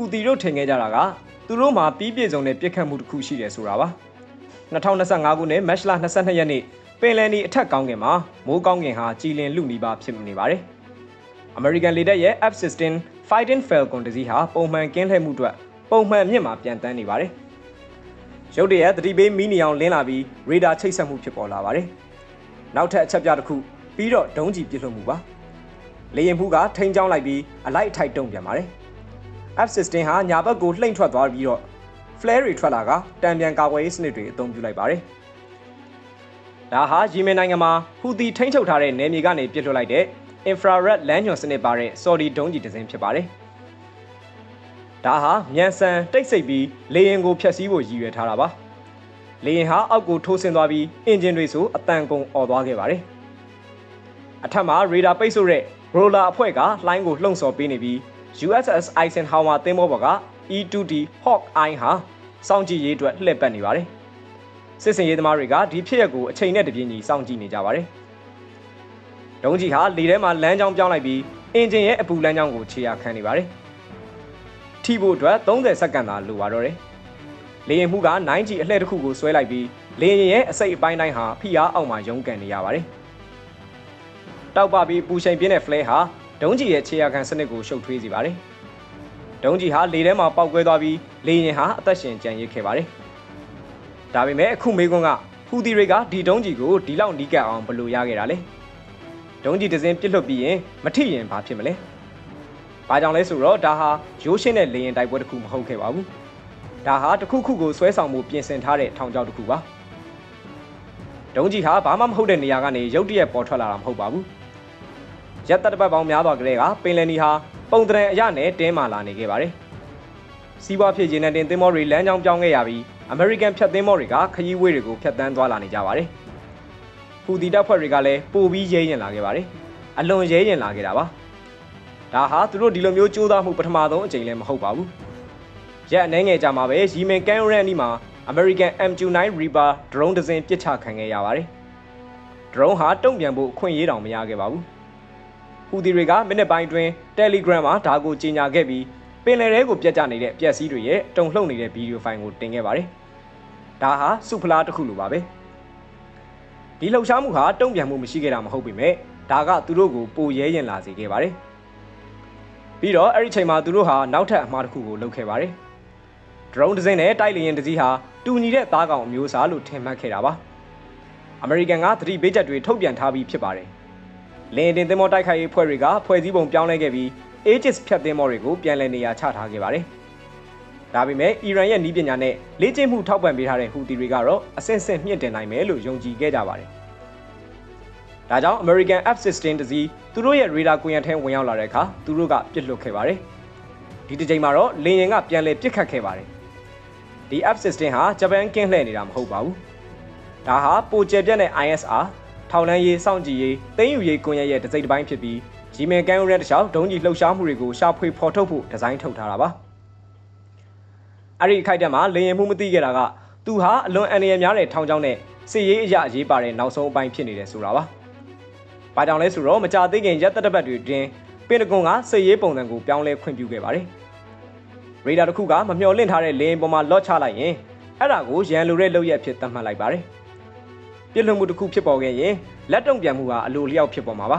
ဟူတီတို့ထင်ခဲ့ကြတာကသူတို့မှာပြီးပြည့်စုံတဲ့ပြစ်ခတ်မှုတစ်ခုရှိတယ်ဆိုတာပါ2025ခုနှစ်မတ်လ22ရက်နေ့ပင်လယ်နီအထက်ကောင်းကင်မှာမိုးကောင်းကင်ဟာကြည်လင်လူနီးပါးဖြစ်နေပါတယ် American လေတပ်ရဲ့ F-16 Fighting Falcon တစ်စီးဟာပုံမှန်ကင်းလှည့်မှုအတွက်ပုံမှန်မြင့်မှာပြန်တန်းနေပါတယ်ရုတ်တရက်သတိပေးမီးနီအောင်လင်းလာပြီးရေဒါချိတ်ဆက်မှုဖြစ်ပေါ်လာပါတယ်နောက်ထပ်အချက်ပြတစ်ခုပြီးတော့ဒုံးကျည်ပစ်လွှတ်မှုပါလေရင်မှုကထိန်းချောင်းလိုက်ပြီးအလိုက်အထိုက်တုံ့ပြန်ပါတယ် F-16 ဟာညာဘက်ကိုလှိမ့်ထွက်သွားပြီးတော့ flare တွေထွက်လာကတံပြန်ကာကွယ်ရေးစနစ်တွေအသုံးပြုလိုက်ပါတယ်။ဒါဟာယီမင်နိုင်ငံမှာဟူသီထိန်းချုပ်ထားတဲ့နယ်မြေကနေပစ်လွှတ်လိုက်တဲ့ infrared လမ်းညွှန်စနစ်ပါတဲ့ Saudi ဒုံးကျည်တစ်စင်းဖြစ်ပါတယ်။ဒါဟာမြန်ဆန်တိတ်ဆိတ်ပြီးလေယာဉ်ကိုဖျက်ဆီးဖို့ရည်ရွယ်ထားတာပါ။လေယာဉ်ဟာအောက်ကိုထိုးဆင်းသွားပြီးအင်ဂျင်တွေဆိုအတန်ကုန်អော်သွားခဲ့ပါတယ်။အထက်မှာရေဒါပိတ်ဆို့တဲ့ roller အဖွဲ့ကလှိုင်းကိုလှုံ့ဆော်ပေးနေပြီး USS Eisenhower သင်္ဘောပေါ်က E-2D Hawk Eye ဟာစောင့်ကြည့်ရေးအတွက်လှည့်ပတ်နေပါတယ်။စစ်စင်ရေးသမားတွေကဒီဖြစ်ရပ်ကိုအချိန်နဲ့တပြေးညီစောင့်ကြည့်နေကြပါတယ်။ဒုံးကြီးဟာလေထဲမှာလမ်းကြောင်းပြောင်းလိုက်ပြီးအင်ဂျင်ရဲ့အပူလမ်းကြောင်းကိုခြေရာခံနေပါတယ်။ထိဖို့အတွက်30စက္ကန့်သာလိုပါတော့တယ်။လေယာဉ်မှုက 9G အလှည့်တစ်ခုကိုဆွဲလိုက်ပြီးလေယာဉ်ရဲ့အစိတ်အပိုင်းတိုင်းဟာဖိအားအောက်မှာရုန်းကန်နေရပါတယ်။တောက်ပပြီးပူချိန်ပြင်းတဲ့ flare ဟာ ဒုံးကြီးရဲ့ခြေရာခံစနစ်ကိုရှုပ်ထွေးစေပါတယ်။ဒုံးကြီးဟာလေထဲမှာပောက်ကွဲသွားပြီးလေယာဉ်ဟာအသက်ရှင်ကျန်ရစ်ခဲ့ပါတယ်။ဒါပေမဲ့အခုမေကွန်းကဟူသီတွေကဒီဒုံးကြီးကိုဒီလောက်နီးကပ်အောင်ဘယ်လိုရခဲ့တာလဲ။ဒုံးကြီးတစ်စင်းပြစ်လွတ်ပြီးရင်မထိရင်ဘာဖြစ်မလဲ။ဘာကြောင့်လဲဆိုတော့ဒါဟာရိုးရှင်းတဲ့လေယာဉ်တိုက်ပွဲတစ်ခုမဟုတ်ခဲ့ပါဘူး။ဒါဟာတစ်ခုခုကိုဆွဲဆောင်မှုပြင်ဆင်ထားတဲ့ထောင်ချောက်တစ်ခုပါ။ဒုံးကြီးဟာဘာမှမဟုတ်တဲ့နေရာကနေရုတ်တရက်ပေါ်ထွက်လာတာမဟုတ်ပါဘူး။ ရက်သက်တစ်ပတ်ပေါင်းများစွာကလေးကပင်လယ်နီဟာပုံတရံအရနဲ့တင်းမာလာနေခဲ့ပါတယ်။စီးပွားဖြစ်ခြင်းနဲ့တင်သင်းမောတွေလမ်းကြောင်းပြောင်းခဲ့ရပြီး American ဖြတ်သင်းမောတွေကခရီးဝေးတွေကိုဖြတ်တန်းသွားလာနေကြပါတယ်။ဟူဒီတပ်ဖွဲ့တွေကလည်းပိုပြီးရဲရင်လာခဲ့ပါတယ်။အလွန်ရဲရင်လာခဲ့တာပါ။ဒါဟာသူတို့ဒီလိုမျိုးကြိုးစားမှုပထမဆုံးအကြိမ်လည်းမဟုတ်ပါဘူး။ရက်အနှဲငယ်ကြာမှာပဲရီမင်ကန်ရန်နီမှာ American MQ-9 Reaper drone တစ်စင်းပစ်ချခံခဲ့ရပါတယ်။ drone ဟာတုံ့ပြန်ဖို့အခွင့်အရေးတောင်မရခဲ့ပါဘူး။ ဟူဒီတွေကမိနစ်ပိုင်းတွင် Telegram မှာဒါကိုကြေညာခဲ့ပြီးပင်လယ်ထဲကိုပြတ်ကျနေတဲ့ပျက်စီးတွေရဲ့တုံလှုပ်နေတဲ့ဗီဒီယိုဖိုင်ကိုတင်ခဲ့ပါတယ်။ဒါဟာစုဖလားတစ်ခုလိုပါပဲ။ဒီလှုပ်ရှားမှုဟာတုံ့ပြန်မှုမရှိခဲ့တာမဟုတ်ပေမဲ့ဒါကသူတို့ကိုပိုရဲရင်လာစေခဲ့ပါတယ်။ပြီးတော့အဲ့ဒီချိန်မှာသူတို့ဟာနောက်ထပ်အမှားတစ်ခုကိုလုပ်ခဲ့ပါတယ်။ drone တစ်စင်းနဲ့တိုက်လေယာဉ်တစ်စီးဟာတူညီတဲ့သားကောင်အမျိုးအစားလို့ထင်မှတ်ခဲ့တာပါ။ American ကသတိပေးချက်တွေထုတ်ပြန်ထားပြီးဖြစ်ပါတယ်။ လင်းတင်သင်္ဘောတိုက်ခိုက်ရေးဖွဲ့တွေကဖွဲ့စည်းပုံပြောင်းလဲခဲ့ပြီး Aegis ဖြတ်သင်္ဘောတွေကိုပြန်လည်နေရာချထားခဲ့ပါတယ်။ဒါပေမဲ့အီရန်ရဲ့နီးပညာနဲ့လေ့ကျင့်မှုထောက်ပံ့ပေးထားတဲ့ဟူသီတွေကတော့အဆင့်ဆင့်မြင့်တင်နိုင်မယ်လို့ယုံကြည်ခဲ့ကြပါတယ်။ဒါကြောင့် American F-16 တစီးသူတို့ရဲ့ radar ကွန်ရက်ထဲဝင်ရောက်လာတဲ့အခါသူတို့ကပြစ်လွတ်ခဲ့ပါတယ်။ဒီတစ်ချိန်မှာတော့လေယာဉ်ကပြန်လည်ပစ်ခတ်ခဲ့ပါတယ်။ဒီ F-16 ဟာဂျပန်ကင်းလှည့်နေတာမဟုတ်ပါဘူး။ဒါဟာပိုကျယ်ပြန့်တဲ့ ISR ထောက်လန်းရေးစောင့်ကြည့်ရေးသိမ်းယူရေးကွန်ရက်ရဲ့တစ်စိတ်တစ်ပိုင်းဖြစ်ပြီးဂျီမင်ကန်ရန်တခြားဒုံးကြီးလှုပ်ရှားမှုတွေကိုရှာဖွေဖော်ထုတ်ဖို့ဒီဇိုင်းထုတ်ထားတာပါအဲ့ဒီအခိုက်အတန့်မှာလေရင်မှုမသိခဲ့တာကသူဟာအလွန်အန္တရာယ်များတဲ့ထောင်ချောင်းနဲ့စစ်ရေးအရာအရေးပါတဲ့နောက်ဆုံးအပိုင်းဖြစ်နေတယ်ဆိုတာပါ။ဘာကြောင့်လဲဆိုတော့မကြသေးခင်ရက်သက်တစ်ပတ်တွေတွင်ပင်တဂွန်ကစစ်ရေးပုံစံကိုပြောင်းလဲခွင့်ပြုခဲ့ပါတယ်။ရေဒါတစ်ခုကမမျှော်လင့်ထားတဲ့လေရင်ပေါ်မှာလော့ချလိုက်ရင်အဲ့ဒါကိုရန်လိုတဲ့လုပ်ရက်ဖြစ်သတ်မှတ်လိုက်ပါတယ်။ ပြစ်လွှတ်မှုတစ်ခုဖြစ်ပေါ်ခဲ့ရင်လက်တုံ့ပြန်မှုဟာအလိုလျောက်ဖြစ်ပေါ်မှာပါ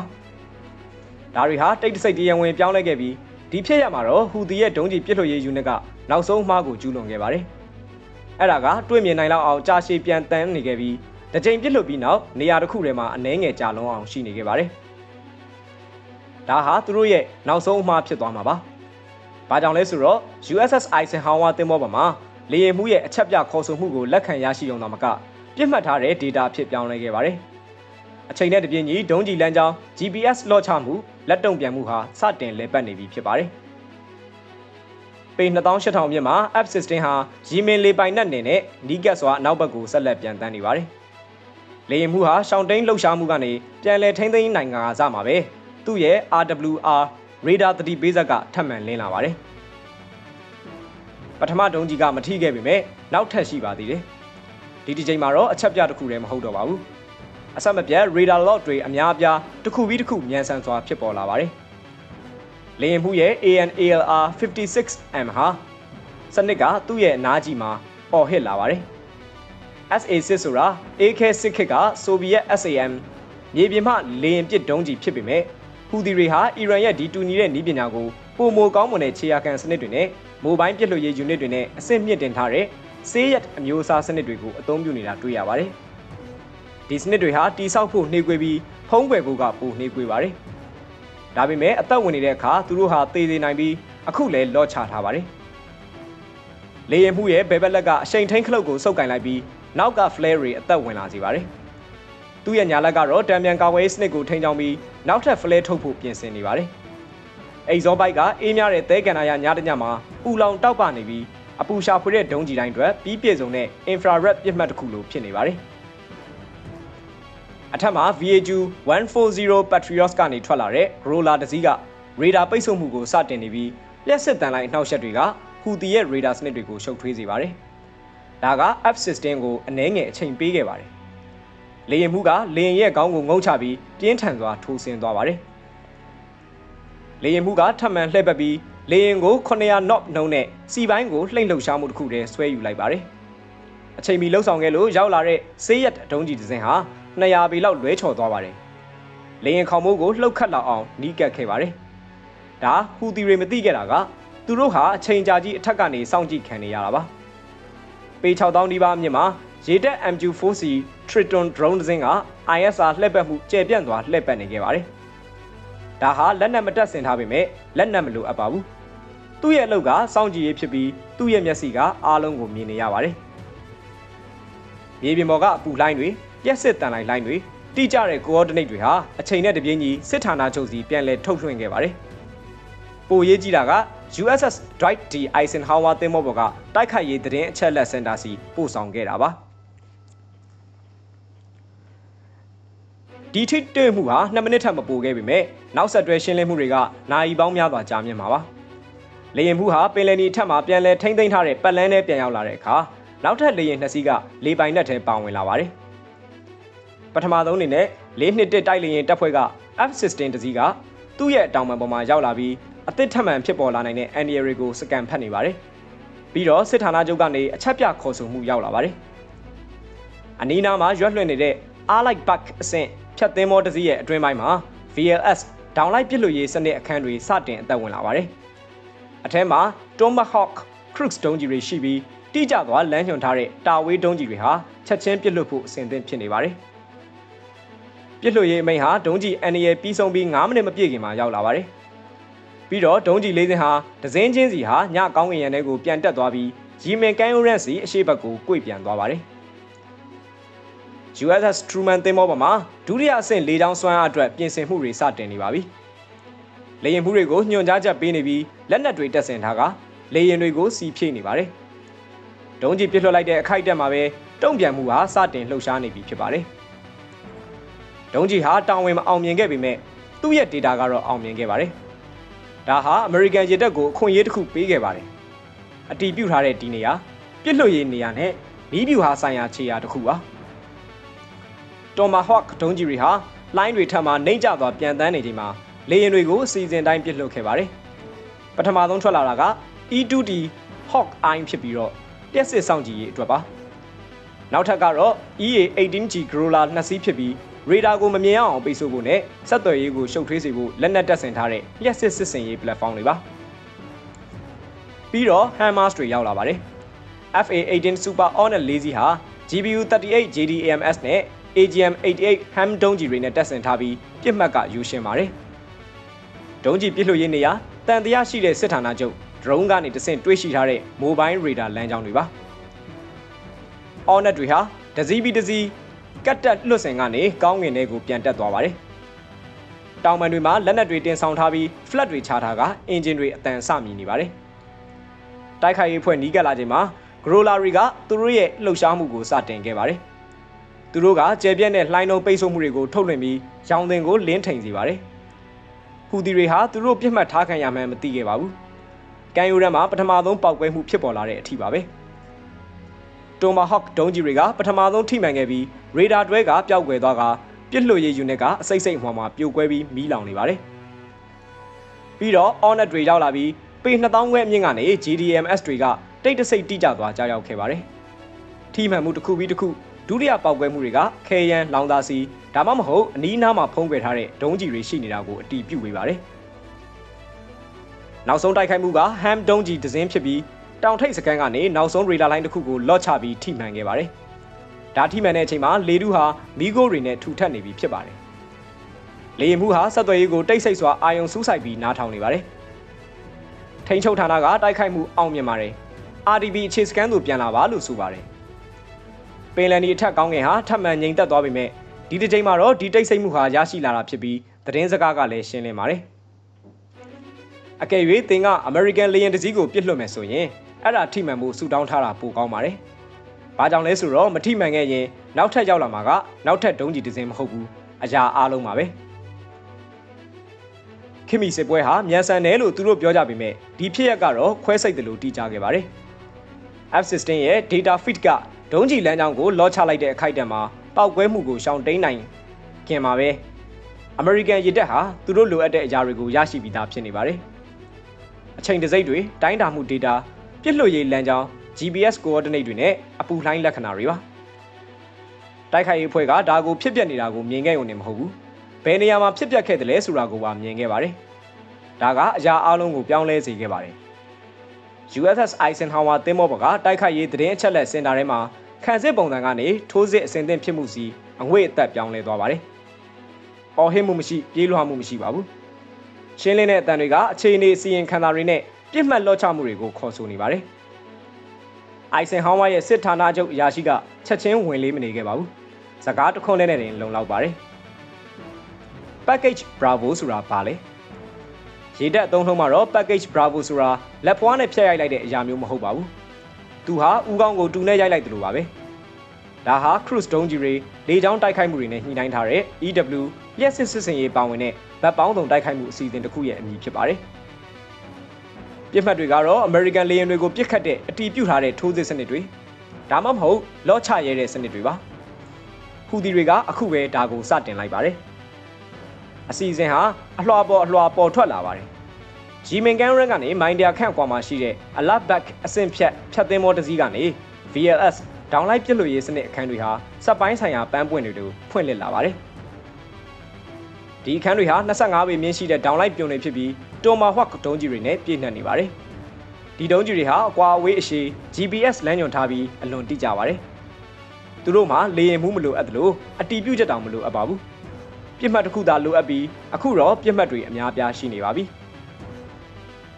။ဒါတွေဟာတိတ်တဆိတ်တရားဝင်ပြောင်းလဲခဲ့ပြီးဒီဖြစ်ရမှာတော့ဟူသီရဲ့ဒုံးကြီးပြစ်လွှတ်ရေးယူနစ်ကနောက်ဆုံးမှားကိုကျူးလွန်ခဲ့ပါတယ်။အဲ့ဒါကတွေ့မြင်နိုင်လောက်အောင်ကြာရှည်ပြန်တန်းနေခဲ့ပြီးတစ်ချိန်ပြစ်လွှတ်ပြီးနောက်နေရာတစ်ခုထဲမှာအနှဲငယ်ကြာလုံးအောင်ရှိနေခဲ့ပါတယ်။ဒါဟာသူတို့ရဲ့နောက်ဆုံးအမှားဖြစ်သွားမှာပါ။ဘာကြောင့်လဲဆိုတော့ USS Eisenhower သင်္ဘောပေါ်မှာလေယာဉ်မှုရဲ့အချက်ပြခေါ်ဆိုမှုကိုလက်ခံရရှိုံသာမက ပြစ်မှတ်ထားတဲ့ data ဖြစ်ပြောင်းလဲခဲ့ပါတယ်။အချိန်နဲ့တပြင်းညီဒုံးကြီးလမ်းကြောင်း GPS လော့ချမှုလက်တုံ့ပြန်မှုဟာစတင်လဲပတ်နေပြီဖြစ်ပါတယ်။ပေ2800မြင့်မှာ F16 ဟာရီမင်လေပိုင်နက်နေနဲ့နီးကပ်စွာအနောက်ဘက်ကိုဆက်လက်ပြန်တန်းနေပါတယ်။လေယာဉ်မှုဟာရှောင်းတိန်လှုပ်ရှားမှုကနေပြန်လည်ထိန်းသိမ်းနိုင်ငါစမှာပဲ။သူ့ရဲ့ RWR radar သတိပေးဆက်ကထပ်မံလင်းလာပါတယ်။ပထမဒုံးကြီးကမထိခဲ့ပေမဲ့နောက်ထပ်ရှိပါသေးတယ်။ ဒီဒီချိန်မှာတော့အချက်ပြတစ်ခုတည်းမဟုတ်တော့ပါဘူး။အဆက်မပြတ် radar lock တွေအများအပြားတစ်ခုပြီးတစ်ခုမြန်ဆန်စွာဖြစ်ပေါ်လာပါတယ်။လေယာဉ်မှုရဲ့ ANALR 56M ဟာစနစ်ကသူ့ရဲ့အနားကြီးမှာအော်ဟစ်လာပါတယ် SA6 ဆိုတာ AK6 ခစ်ကဆိုဗီယက် SAM မြေပြင်မှလေယာဉ်ပစ်ဒုံးကြီးဖြစ်ပေမဲ့ဟူသီတွေဟာအီရန်ရဲ့ဒီတူညီတဲ့နည်းပညာကိုပုံမိုကောင်းမွန်တဲ့ခြေရာခံစနစ်တွေနဲ့မိုဘိုင်းပစ်လွှတ်ရေးယူနစ်တွေနဲ့အဆင့်မြင့်တင်ထားတဲ့ ဆေးရက်အမျိုးအစားစနစ်တွေကိုအသုံးပြုနေတာတွေ့ရပါတယ်။ဒီစနစ်တွေဟာတိစောက်ဖို့နှေးကွေးပြီးဖုံးကွယ်ဖို့ကပိုနှေးကွေးပါတယ်။ဒါပေမဲ့အသက်ဝင်နေတဲ့အခါသူတို့ဟာသေသေးနိုင်ပြီးအခုလည်းလော့ချထားပါတယ်။လေရင်မှုရဲ့ဘယ်ဘက်လက်ကအရှိန်ထိန်ခလုတ်ကိုစုပ်ကင်လိုက်ပြီးနောက်က flare တွေအသက်ဝင်လာစေပါတယ်။သူ့ရဲ့ညာလက်ကတော့တံပြန်ကာဝေးစနစ်ကိုထိန်းချောင်းပြီးနောက်ထပ် flare ထုတ်ဖို့ပြင်ဆင်နေပါတယ်။အိဇောဘိုက်ကအေးများတဲ့သဲကန်နာရညတညမှာပူလောင်တောက်ပနေပြီး အပူရှာဖွေတဲ့ဒုံးကြီးတိုင်းအတွက်ပြီးပြည့်စုံတဲ့ infrared ပြစ်မှတ်တစ်ခုလိုဖြစ်နေပါတယ်။အထက်မှာ VAG 140 Patriots ကနေထွက်လာတဲ့ Roller တစ်စီးကရေဒါပိတ်ဆို့မှုကိုစတင်နေပြီးလျှက်စစ်တန်လိုက်နှောက်ယှက်တွေကဟူတီရဲ့ရေဒါစနစ်တွေကိုရှုပ်ထွေးစေပါတယ်။ဒါက F system ကိုအနှဲငယ်အချိန်ပေးခဲ့ပါတယ်။လေရင်မှုကလေရင်ရဲ့ခေါင်းကိုငုံချပြီးပြင်းထန်စွာထိုးဆင်းသွားပါတယ်။လေရင်မှုကထပ်မံလှည့်ပတ်ပြီး လေရင်ကို900 knot နှုန်းနဲ့စီပိုင်းကိုလှိမ့်လှုပ်ရှားမှုတစ်ခုတည်းဆွဲယူလိုက်ပါတယ်။အချိန်မီလှုပ်ဆောင်ခဲ့လို့ရောက်လာတဲ့ဆေးရက်ဒုံးကြီးတစ်စင်းဟာ200ပေလောက်လွဲချော်သွားပါတယ်။လေရင်ခေါမိုးကိုလှုပ်ခတ်လောက်အောင်နီးကပ်ခဲ့ပါတယ်။ဒါဟူတီတွေမသိခဲ့တာကသူတို့ဟာအချိန်ကြာကြီးအထက်ကနေစောင့်ကြည့်ခံနေရတာပါ။ပေ6000ဒီပါအမြင့်မှာရေတက် MQ4C Triton drone တစ်စင်းက ISR လှည့်ပတ်မှုကျယ်ပြန့်စွာလှည့်ပတ်နေခဲ့ပါတယ်။ ဒါဟာလက်နက်မတက်ဆင်ထားပေမဲ့လက်နက်မလိုအပ်ပါဘူး။သူ့ရဲ့အလုပ်ကစောင့်ကြည့်ရေးဖြစ်ပြီးသူ့ရဲ့မျက်စိကအားလုံးကိုမြင်နေရပါတယ်။မြေပြင်ပေါ်ကအပူလှိုင်းတွေပြက်စစ်တန်လိုက်လိုင်းတွေတိကျတဲ့ coordinate တွေဟာအချိန်နဲ့တပြေးညီစစ်ဌာနချုပ်စီပြန်လည်ထုတ်လွှင့်ခဲ့ပါတယ်။ပိုရေးကြီးတာက USS Dwight D Eisenhower သင်္ဘောပေါ်ကတိုက်ခိုက်ရေးသတင်းအချက်အလက်စင်တာစီပို့ဆောင်ခဲ့တာပါ။ ဒီထိတွေ့မှုဟာ2မိနစ်ထက်မပိုခဲ့ပေမဲ့နောက်ဆက်တွဲရှင်းလင်းမှုတွေကနိုင်ပေါင်းများစွာကြာမြင့်မှာပါ။လေရင်မှုဟာပင်လယ်နီအထက်မှာပြန်လည်ထိမ့်သိမ်းထားတဲ့ပတ်လန်းထဲပြန်ရောက်လာတဲ့အခါနောက်ထပ်လေရင်နှစ်စီးကလေပိုင်နက်ထဲပါဝင်လာပါတယ်။ပထမဆုံးအနေနဲ့လေးနှစ်တစ်တိုက်လေရင်တပ်ဖွဲ့က F16 တစီးကသူ့ရဲ့တောင်ပံပေါ်မှာရောက်လာပြီးအသစ်ထပ်မံဖြစ်ပေါ်လာနိုင်တဲ့ NDR တွေကိုစကန်ဖတ်နေပါတယ်။ပြီးတော့စစ်ဌာနချုပ်ကနေအချက်ပြခေါ်ဆိုမှုရောက်လာပါတယ်။အနီးနားမှာရွက်လွှင့်နေတဲ့ Arlight Buck အဆင့် ဖြတ်သင်းမောတစ်စီးရဲ့အတွင်းပိုင်းမှာ VLS ဒေါင်းလိုက်ပစ်လို့ရေးစနစ်အခန်းတွေစတင်အသက်ဝင်လာပါတယ်။အထက်မှာ Tomahawk Crux ဒုံးကြီးတွေရှိပြီးတိကျသွားလမ်းညွှန်ထားတဲ့တာဝေးဒုံးကြီးတွေဟာချက်ချင်းပစ်လွတ်ဖို့အဆင်သင့်ဖြစ်နေပါတယ်။ပြစ်လွှတ်ရေးအမိန့်ဟာဒုံးကြီးအန်ရယ်ပြီးဆုံးပြီး9မိနစ်မပြည့်ခင်မှာရောက်လာပါတယ်။ပြီးတော့ဒုံးကြီးလေးစင်းဟာဒဇင်းချင်းစီဟာညကောင်းကင်ရံထဲကိုပြန်တက်သွားပြီးရီမင်ကန်ယိုရန်စီအရှိတ်ဘက်ကို꿰ပြန်သွားပါတယ်။ USS Truman သင်္ဘောပေါ်မှာဒုတိယအဆင့်လေကြောင်းစွမ်းအားအတွက်ပြင်ဆင်မှုတွေစတင်နေပါပြီ။လေယာဉ်မှုတွေကိုညွှန်ကြားချက်ပေးနေပြီးလက်နက်တွေတက်ဆင်ထားကလေယာဉ်တွေကိုစီဖြည့်နေပါတယ်။ဒုံးကြီးပစ်လွှတ်လိုက်တဲ့အခိုက်အတန့်မှာပဲတုံ့ပြန်မှုဟာစတင်လှုပ်ရှားနေပြီဖြစ်ပါတယ်။ဒုံးကြီးဟာတာဝန်မအောင်မြင်ခဲ့ပေမဲ့သူ့ရဲ့ data ကတော့အောင်မြင်ခဲ့ပါတယ်။ဒါဟာ American ရေတပ်ကိုအခွင့်အရေးတစ်ခုပေးခဲ့ပါတယ်။အတီးပြုတ်ထားတဲ့ဒီနေရာပြစ်လွတ်ရေးနေရာနဲ့မီးပြူဟာဆိုင်ရာခြေရာတစ်ခုပါ။ Tomahawk ဒုံးကြီးတွေဟာလိုင်းတွေထပ်မှနှိမ့်ကျသွားပြန်တန်းနေချိန်မှာလေယာဉ်တွေကိုအစီအစဉ်တိုင်းပြစ်လွတ်ခဲ့ပါတယ်။ပထမဆုံးထွက်လာတာက E2D Hawk Eye ဖြစ်ပြီးတော့ပြက်စစ်ဆောင်ကြည့်ရေးအတွက်ပါ။နောက်ထပ်ကတော့ EA18G Growler နှစ်စီးဖြစ်ပြီးရေဒါကိုမမြင်အောင်ပိတ်ဆို့ဖို့နဲ့ဆက်သွယ်ရေးကိုရှုပ်ထွေးစေဖို့လက်နက်တပ်ဆင်ထားတဲ့လျှက်စစ်စစ်စင်ရေး platform တွေပါပြီးတော့ HIMARS တွေရောက်လာပါတယ် FA18 Super Hornet ၄စီးဟာ GPU 38 JDAMS နဲ့ AGM 88 HAM ဒုံးကြီးတွေနဲ့တပ်ဆင်ထားပြီးပြစ်မှတ်ကယူရှင်းပါတယ်ဒုံးကြီးပြစ်လွှတ်ရေးနေရာတန်တရားရှိတဲ့စစ်ဌာနချုပ် drone ကနေတဆင့်တွေးရှိထားတဲ့ mobile radar လမ်းကြောင်းတွေပါ Hornet တွေဟာတစည်းပြီးတစည်းကတ်တက်လွတ်စင်ကနေကောင်းငင်ထဲကိုပြန်တက်သွားပါတယ်။တောင်ပံတွေမှာလက်နက်တွေတင်ဆောင်ထားပြီး flat တွေချထားကအင်ဂျင်တွေအတန်ဆမြည်နေပါတယ်။တိုက်ခိုက်ရေးဖွဲ့နီးကပ်လာချိန်မှာ Grolari ကသူတို့ရဲ့လှုပ်ရှားမှုကိုစတင်ခဲ့ပါတယ်။ သူတို့ကကျယ်ပြန့်တဲ့လှိုင်းလုံးပိတ်ဆို့မှုတွေကိုထုတ်လွှင့်ပြီးရောင်သင်ကိုလင်းထိန်စေပါတယ်။ဟူဒီတွေဟာသူတို့ပြစ်မှတ်ထားခံရမှန်းမသိခဲ့ပါဘူး။ကန်ယူရန်မှာပထမဆုံးပောက်ကွဲမှုဖြစ်ပေါ်လာတဲ့အထိပါပဲ။တိုမာဟော့ဒုံးကြီးတွေကပထမဆုံးထိမှန်ခဲ့ပြီးရေဒါတွဲကပျောက်ကွယ်သွားကပြစ်လွှတ်ရေးယူနစ်ကအစိတ်စိတ်မှောင်မှာပြိုကွဲပြီးမီးလောင်နေပါတယ်။ပြီးတော့ Hornet တွေရောက်လာပြီးပေ2000ခွဲအမြင့်ကနေ GDMS တွေကတိတ်တဆိတ်တိကျသွားကြောက်ရောက်ခဲ့ပါတယ်။ထိမှန်မှုတစ်ခုပြီးတစ်ခု ဒုတိယပေါက်ကွဲမှုတွေကခဲယမ်းလောင်သားစီဒါမှမဟုတ်အနီးနားမှာဖုံးကွယ်ထားတဲ့ဒုံးကြီးတွေရှိနေတာကိုအတီးပြုတ်ပေးပါတယ်။နောက်ဆုံးတိုက်ခိုက်မှုကဟမ်ဒုံးကြီးဒဇင်းဖြစ်ပြီးတောင်ထိပ်စကန်ကနေနောက်ဆုံးရေလာလိုင်းတစ်ခုကိုလော့ချပြီးထိမှန်ခဲ့ပါတယ်။ဒါထိမှန်တဲ့အချိန်မှာလေတူဟာမီဂိုတွေနဲ့ထူထပ်နေပြီဖြစ်ပါတယ်။လေရင်မှုဟာဆက်သွယ်ရေးကိုတိတ်ဆိတ်စွာအာယုံစူးစိုက်ပြီးနားထောင်နေပါတယ်။ထိန်ချုပ်ဌာနကတိုက်ခိုက်မှုအောင်မြင်ပါတယ်။ RDB အခြေစကန်သို့ပြန်လာပါလို့ဆိုပါတယ်။ ပင်လန်ဒီအထက်ကောင်းငယ်ဟာထပ်မံငြိမ်သက်သွားပေမဲ့ဒီတစ်ချိန်မှာတော့ဒီတိတ်ဆိတ်မှုဟာရရှိလာတာဖြစ်ပြီးသတင်းစကားကလည်းရှင်းလင်းပါတယ်။အကယ်၍သင်ကအမေရိကန်လေယာဉ်တစ်စီးကိုပြစ်လွှတ်မယ်ဆိုရင်အဲ့ဒါထိမှန်မှုဆူတောင်းထားတာပိုကောင်းပါတယ်။ဘာကြောင့်လဲဆိုတော့မထိမှန်ခဲ့ရင်နောက်ထပ်ရောက်လာမှာကနောက်ထပ်ဒုံးကြီးတစ်စင်းမဟုတ်ဘူး။အရာအားလုံးပါပဲ။ခင်မီစစ်ပွဲဟာမြန်ဆန်တယ်လို့သူတို့ပြောကြပေမဲ့ဒီဖြစ်ရက်ကတော့ခွဲစိတ်တယ်လို့တီးကြခဲ့ပါတယ်။ F16 ရဲ့ data feed က ဒုံးကြီးလမ်းကြောင်းကိုလော့ချလိုက်တဲ့အခိုက်အတန့်မှာပောက်ကွဲမှုကိုရှောင်တိန်နိုင်ခင်ပါပဲ။ American ရစ်တက်ဟာသူတို့လိုအပ်တဲ့အရာတွေကိုရရှိပြီးသားဖြစ်နေပါတယ်။အချိန်တစိမ့်တွေတိုင်းတာမှု data ပြစ်လွှတ်ရေးလမ်းကြောင်း GPS coordinate တွေနဲ့အပူလှိုင်းလက္ခဏာတွေပါတိုက်ခိုက်ရေးအဖွဲ့ကဒါကိုဖြစ်ပျက်နေတာကိုမြင်ခဲ့ရုံနဲ့မဟုတ်ဘူးဘယ်နေရာမှာဖြစ်ပျက်ခဲ့တယ်လဲဆိုတာကိုပါမြင်ခဲ့ပါတယ်ဒါကအရာအလုံးကိုပြောင်းလဲစေခဲ့ပါတယ် USS Eisenhower သင်္ဘောပေါ်ကတိုက်ခိုက်ရေးသတင်းအချက်လက်စင်တာထဲမှာ ခံစစ်ပုံစံကနေထိုးစစ်အစဉ်သင့်ဖြစ်မှုစီအငွေ့အသက်ပြောင်းလဲသွားပါတယ်။အော်ဟစ်မှုမရှိပြေးလွှားမှုမရှိပါဘူး။ရှင်းလင်းတဲ့အတန်တွေကအခြေအနေစီရင်ခံတာတွေနဲ့ပြစ်မှတ်လော့ချမှုတွေကိုခေါ်ဆိုနေပါတယ်။အိုင်ဆန်ဟောင်းဝါရဲ့စစ်ဌာနချုပ်အရာရှိကချက်ချင်းဝင်လေးမနေခဲ့ပါဘူး။စကားတခွန်းလေးနဲ့တင်လုံလောက်ပါတယ်။ package bravo ဆိုတာဘာလဲ။ရေတက်အသုံးနှုန်းမှာတော့ package bravo ဆိုတာလက်ဖွားနဲ့ဖြတ်ရိုက်လိုက်တဲ့အရာမျိုးမဟုတ်ပါဘူး။ သူဟာဥကောင်းကိုတူနဲ့ရိုက်လိုက်တယ်လို့ပါပဲ။ဒါဟာ cruise ဒုံးကြီးတွေလေကြောင်းတိုက်ခိုက်မှုတွေနဲ့ညှိနှိုင်းထားတဲ့ EW လျှက်စစ်စစ်စင်ရေးပါဝင်တဲ့ဗတ်ပေါင်းစုံတိုက်ခိုက်မှုအစီအစဉ်တစ်ခုရဲ့အမည်ဖြစ်ပါတယ်။ပြစ်မှတ်တွေကတော့ American လေယာဉ်တွေကိုပြစ်ခတ်တဲ့အတီးပြုတ်ထားတဲ့ထိုးစစ်စနစ်တွေဒါမှမဟုတ်လော့ချရဲတဲ့စနစ်တွေပါဟူဒီတွေကအခုပဲဒါကိုစတင်လိုက်ပါတယ်အစီအစဉ်ဟာအလွှာပေါ်အလွှာပေါ်ထွက်လာပါတယ် ဂျီမင်ကန်ရန်ကနေမိုင်တရာခန့်ကွာမှာရှိတဲ့အလတ်ဘက်အဆင့်ဖြတ်ဖြတ်သင်းမောတစ်စီးကနေ VLS ဒေါင်းလိုက်ပြစ်လို့ရေးစနစ်အခန်းတွေဟာစက်ပိုင်းဆိုင်ရာပန်းပွင့်တွေကိုဖွင့်လှစ်လာပါတယ်ဒီအခန်းတွေဟာ25ပေမြင့်ရှိတဲ့ဒေါင်းလိုက်ပြုံတွေဖြစ်ပြီးတိုမာဟွက်ဒုံးကြီးတွေနဲ့ပြည့်နှက်နေပါတယ်။ဒီဒုံးကြီးတွေဟာအကွာအဝေးအရှည် GPS လမ်းညွှန်ထားပြီးအလွန်တိကျပါတယ်။သူတို့မှာလေရင်မှုမလိုအပ်သလိုအတီးပြုတ်ချက်တောင်မလိုအပ်ပါဘူး။ပြစ်မှတ်တစ်ခုသာလိုအပ်ပြီးအခုတော့ပြစ်မှတ်တွေအများပြားရှိနေပါပြီ။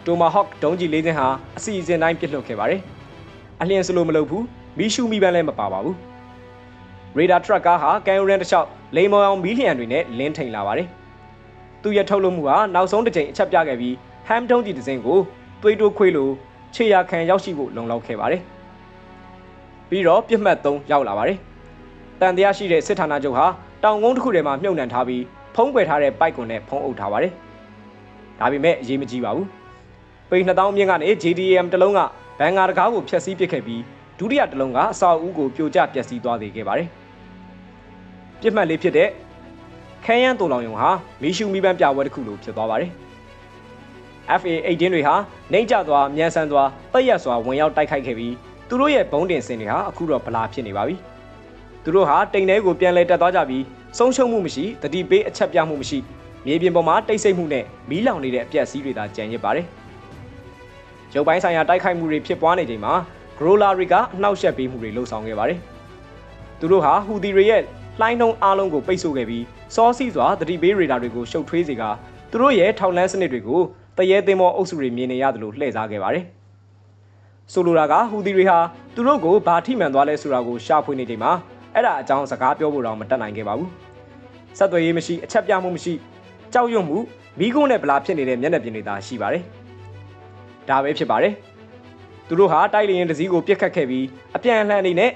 တိုမာဟော့ဒုံးကြီးလေးစင်းဟာအစီအစဉ်တိုင်းပြစ်လွတ်ခဲ့ပါတယ်။အလျင်စလိုမလုပ်ဘူးမီးရှူမီးပန်းလည်းမပါပါဘူး။ရေဒါထရက်ကားဟာကန်ယိုရန်တစ်လျှောက်လိန်မောင်အောင်မီးလျံတွေနဲ့လင်းထိန်လာပါတယ်။သူရထုတ်လို့မှုဟာနောက်ဆုံးတစ်ချိန်အချက်ပြခဲ့ပြီးဟမ်တုံးကြီးတစ်စင်းကိုသွေးတိုးခွေးလိုခြေရာခံရောက်ရှိဖို့လုံလောက်ခဲ့ပါတယ်။ပြီးတော့ပြစ်မှတ်3ရောက်လာပါတယ်။တန်တရားရှိတဲ့စစ်ဌာနချုပ်ဟာတောင်ကုန်းတစ်ခုထဲမှာမြုပ်နှံထားပြီးဖုံးကွယ်ထားတဲ့ပိုက်ကွန်နဲ့ဖုံးအုပ်ထားပါတယ်။ဒါပေမဲ့အရေးမကြီးပါဘူး။ ပေ2000မြင့်ကနေ JDM တလုံးကဘန်ဂါတကားကိုဖျက်ဆီးပစ်ခဲ့ပြီးဒုတိယတလုံးကအစာအုပ်ကိုပြိုကျပျက်စီးသွားစေခဲ့ပါတယ်။ပြစ်မှတ်လေးဖြစ်တဲ့ခန်းရမ်းတူလောင်ယုံဟာမီရှူမီပန်းပြပွဲတစ်ခုလိုဖြစ်သွားပါတယ်။ FA 18တွေဟာနှိမ့်ကျသွားမြန်ဆန်သွားတက်ရက်စွာဝင်ရောက်တိုက်ခိုက်ခဲ့ပြီးသူတို့ရဲ့ဘုံတင်စင်တွေဟာအခုတော့ဗလာဖြစ်နေပါပြီ။သူတို့ဟာတိမ်ထဲကိုပြန်လဲတက်သွားကြပြီးဆုံးရှုံးမှုမရှိတတိပေးအချက်ပြမှုမရှိမြေပြင်ပေါ်မှာတိတ်ဆိတ်မှုနဲ့မီးလောင်နေတဲ့အပြက်စီးတွေသာကြံရစ်ပါတယ်။ ရုပ်ပိုင်းဆိုင်ရာတိုက်ခိုက်မှုတွေဖြစ်ပွားနေချိန်မှာဂရိုလာတွေကအနှောက်အယှက်ပေးမှုတွေလှုံ့ဆော်ခဲ့ပါတယ်။သူတို့ဟာဟူဒီတွေရဲ့လှိုင်းနှုံးအားလုံးကိုပိတ်ဆို့ခဲ့ပြီးစောစီးစွာတတိပေးရေဒါတွေကိုရှုပ်ထွေးစေကသူတို့ရဲ့ထောက်လန်းစနစ်တွေကိုတရဲသင်းမောအုပ်စုတွေမြင်နေရတယ်လို့လှည့်စားခဲ့ပါတယ်။ဆိုလိုတာကဟူဒီတွေဟာသူတို့ကိုဘာထိမှန်သွားလဲဆိုတာကိုရှာဖွေနေချိန်မှာအဲ့ဒါအကြောင်းစကားပြောဖို့တော့မတတ်နိုင်ခဲ့ပါဘူး။ဆက်သွယ်ရေးမရှိအချက်ပြမှုမရှိကြောက်ရွံ့မှုမိကုန်းနဲ့ဗလာဖြစ်နေတဲ့မျက်နှာပြင်တွေသာရှိပါတယ်။ ဒါပဲဖြစ်ပါတယ်။သူတို့ဟာတိုက်လျင်တစည်းကိုပြစ်ခတ်ခဲ့ပြီးအပြန်အလှန်အနေနဲ့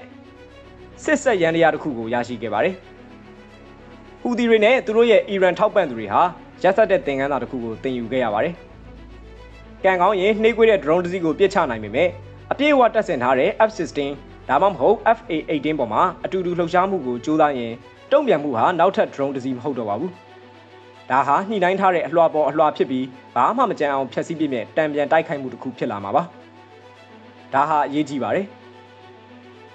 စစ်ဆက်ရန်တရားတစ်ခုကိုရရှိခဲ့ပါတယ်။ဟူဒီတွေနဲ့သူတို့ရဲ့အီရန်ထောက်ပံ့သူတွေဟာရက်ဆက်တဲ့သင်ခန်းစာတစ်ခုကိုသင်ယူခဲ့ရပါတယ်။ကံကောင်းရင်နှိမ့်ကွေးတဲ့ drone တစ်စီးကိုပြစ်ချနိုင်ပေမဲ့အပြည့်အဝတက်ဆင်ထားတဲ့ F16 ဒါမှမဟုတ် FA18 ပေါ်မှာအတူတူလှုပ်ရှားမှုကိုကြိုးစားရင်တုံ့ပြန်မှုဟာနောက်ထပ် drone တစ်စီးမဟုတ်တော့ပါဘူး။ ဒါဟာညှိနှိုင်းထားတဲ့အလွှာပေါ်အလွှာဖြစ်ပြီးဘာမှမကြမ်းအောင်ဖျက်ဆီးပြည့်မြဲတံပြန်တိုက်ခိုက်မှုတစ်ခုဖြစ်လာမှာပါဒါဟာအရေးကြီးပါတယ်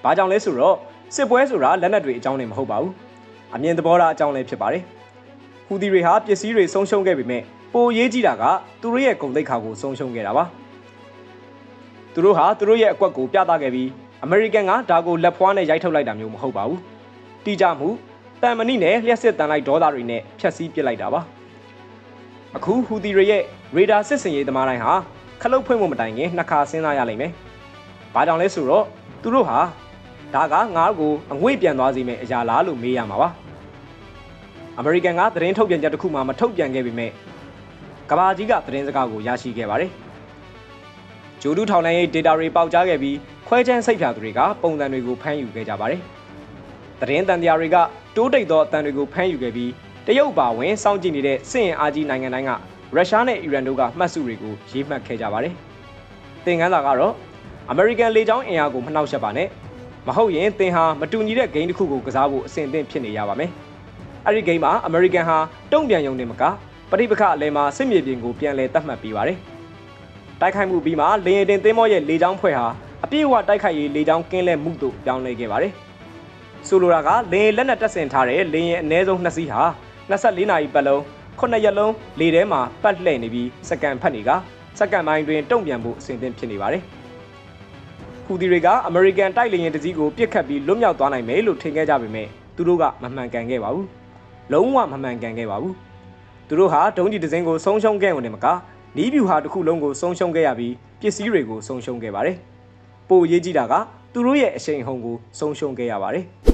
ဘာကြောင့်လဲဆိုတော့စစ်ပွဲဆိုတာလက်နက်တွေအကြောင်းနဲ့မဟုတ်ပါဘူးအမြင်သဘောထားအကြောင်းလည်းဖြစ်ပါတယ်ဟူသီတွေဟာပစ္စည်းတွေဆုံးရှုံးခဲ့ပေမဲ့ပိုအရေးကြီးတာကသူတို့ရဲ့ဂုဏ်သိက္ခာကိုဆုံးရှုံးခဲ့တာပါသူတို့ဟာသူတို့ရဲ့အကွက်ကိုပြသခဲ့ပြီးအမေရိကန်ကဒါကိုလက်ဖွားနဲ့ရိုက်ထုတ်လိုက်တာမျိုးမဟုတ်ပါဘူးတိကျမှု တန်မဏိနဲ့လျှက်စစ်တန်လိုက်ဒေါသတွေနဲ့ဖျက်ဆီးပစ်လိုက်တာပါအခုဟူသီတွေရဲ့ရေဒါစစ်စင်ရေးသမားတိုင်းဟာခလုတ်ဖွင့်ဖို့မတိုင်ခင်နှစ်ခါစဉ်းစားရလိမ့်မယ်။ဘာကြောင့်လဲဆိုတော့သူတို့ဟာဒါကငါ့ကိုအငွေ့ပြန်သွားစေမယ့်အရာလားလို့မေးရမှာပါ။အမေရိကန်ကသတင်းထုတ်ပြန်ချက်တစ်ခုမှမထုတ်ပြန်ခဲ့ပေမဲ့ကဘာကြီးကသတင်းစကားကိုရရှိခဲ့ပါတယ်။ဂျိုဒူးထောင်လိုင်းရဲ့ data တွေပေါက်ကြားခဲ့ပြီးခွဲချမ်းစိတ်ဖြာသူတွေကပုံစံတွေကိုဖမ်းယူခဲ့ကြပါတယ်။ သတင်းတန်တရားတွေကတိုးတိတ်သောအတန်တွေကိုဖမ်းယူခဲ့ပြီးတရုတ်ပါဝင်စောင့်ကြည့်နေတဲ့စစ်ရင်အားကြီးနိုင်ငံတိုင်းကရုရှားနဲ့အီရန်တို့ကမှတ်စုတွေကိုရေးမှတ်ခဲ့ကြပါတယ်။သင်ခန်းစာကတော့အမေရိကန်လေကြောင်းအင်အားကိုမနှောက်ယှက်ပါနဲ့။မဟုတ်ရင်သင်ဟာမတူညီတဲ့ဂိမ်းတစ်ခုကိုကစားဖို့အဆင်သင့်ဖြစ်နေရပါမယ်။အဲ့ဒီဂိမ်းမှာအမေရိကန်ဟာတုံ့ပြန်ရုံနဲ့မကပဋိပက္ခအလဲမှာစစ်မြေပြင်ကိုပြန်လည်သတ်မှတ်ပေးပါတယ်။တိုက်ခိုက်မှုပြီးမှလေရင်တင်သင်းမောရဲ့လေကြောင်းဖွဲ့ဟာအပြည့်အဝတိုက်ခိုက်ရေးလေကြောင်းကင်းလဲမှုတို့ပြောင်းလဲခဲ့ပါတယ်။ ဆိုလိုတာကလေရင်လက်နက်တပ်ဆင်ထားတဲ့လေရင်အ ਨੇ ဆုံး2စီးဟာ24နာရီပတ်လုံး9ရက်လုံးလေထဲမှာပတ်လှည့်နေပြီးစက္ကန့်ဖတ်နေကစက္ကန့်ပိုင်းတွင်တုံ့ပြန်ဖို့အဆင်သင့်ဖြစ်နေပါတယ်။ဟူဒီတွေကအမေရိကန်တိုက်လေယာဉ်တစ်စီးကိုပစ်ခတ်ပြီးလွတ်မြောက်သွားနိုင်မယ်လို့ထင်ခဲ့ကြပေမဲ့သူတို့ကမမှန်ကန်ခဲ့ပါဘူး။လုံးဝမမှန်ကန်ခဲ့ပါဘူး။သူတို့ဟာဒုံးကျည်တစ်စင်းကိုဆုံးရှုံးခဲ့ုံနဲ့မကနီးဗျူဟာတစ်ခုလုံးကိုဆုံးရှုံးခဲ့ရပြီးပစ္စည်းတွေကိုဆုံးရှုံးခဲ့ပါတယ်။ပိုရေးကြည့်တာကသူတို့ရဲ့အရှိန်အဟုန်ကိုဆုံးရှုံးခဲ့ရပါတယ်။